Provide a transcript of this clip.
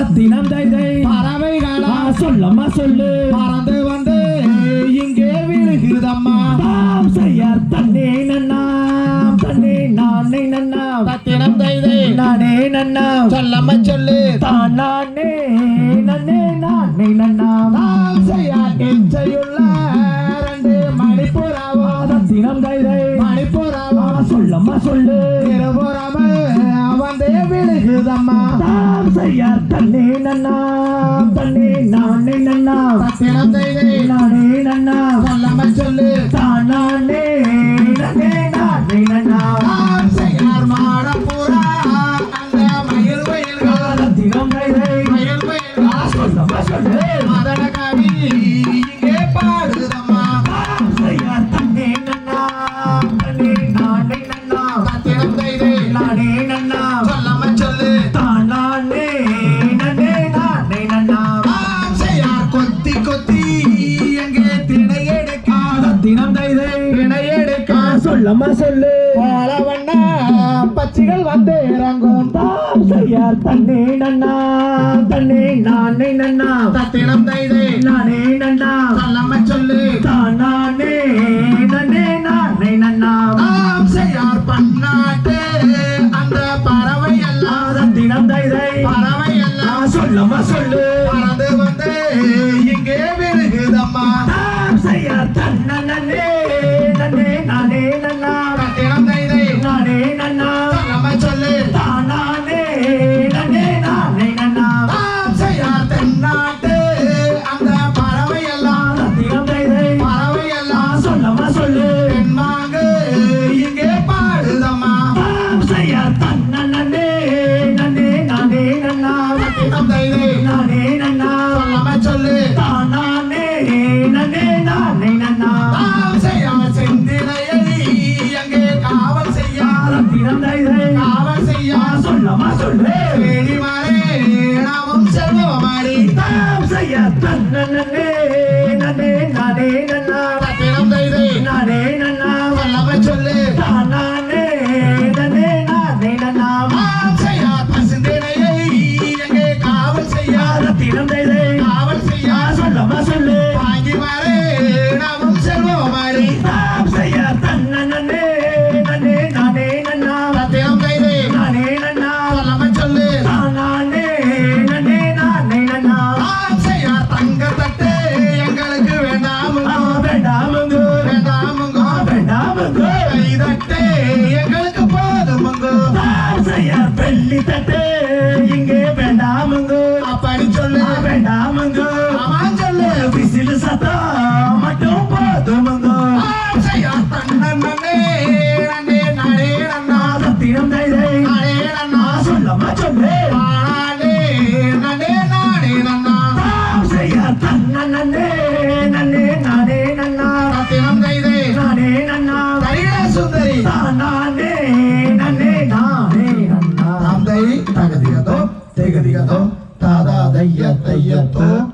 ரத்தினம் தைதை பறவைகளா சொல்லம்மா சொல்லு. பறந்து வந்து இங்கே விழுகுதம்மா தாம் செய்யார் தன்னே நன்னாம் தன்னே நானே நன்னாம். ரத்தினம் தைதை நானே நன்னாம். சொல்லம்மா சொல்லு. தான் நானே நன்னே நானே நன்னாம். தாம் செய்யா இச்சையுள்ள ரெண்டு மணிப்புறாவோ ரத்தினம் தைதை மணிப்புறாவோ சொல்லம்மா சொல்லு. இருபுறம வந்தே விழுகுதம்மா. தாம் செய்யார் தன்னே நன்னாம் தன்னே நானே நன்னாம் ரத்தினம் தைதை நானே நன்னாம் சொல்லம்மா சொல்லு தான் நானே நன்னே. நானே நன்னாம் தாம் செய்யார் மாடப்புறா அந்த மயில் வயல்கள். ரத்தினம் தைதை மயில் வயல்கள். சொல்லம்மா சொல்லு. தைதை திணை எடுக்க சொல்லம்மா சொல்லு. போல வண்ண பச்சிகள் வந்து இறங்கும். தாம் செய்யார் தன்னே நன்னா தன்னே நானே நன்னா. தத்தினம் தைதை நானே நன்னா. சொல்லம்மா சொல்லு. தான் நானே நன்னே நானே நன்னா. தாம் செய்யார் பன்னாட்டு அந்த பறவை எல்லாம் ரத்தினம் தைதை பறவை எல்லாம் சொல்லம்மா சொல்லு. தென்னாட்டு அந்த பறவை எல்லாம் பறவை எல்லாம் சொல்லம்மா சொல்லு. தென்மாங்கு இங்கே பாடுதம்மா. தாம் செய்யார் தன்ன நன்னே நன்னே நானே நன்னா. நானே நன்னா. சொல்லம்மா சொல்லு. தான் நானே நன்னே நானே நன்னா. தாம் செய்யார் செந்தினையை எங்கே காவல் தைதை காவல் செய்யார் சொல்லம்மா சொல்லு. செய்யார் வெள்ளி தட்டு இங்கே வேண்டாமுங்க. அப்படி சொல்லு. வேண்டாமுங்க. ஆமா சொல்லு. விசில் சத்தம் மட்டும் போதுமுங்க. தாம் செய்யார் தன்னே நன்னே. تيتو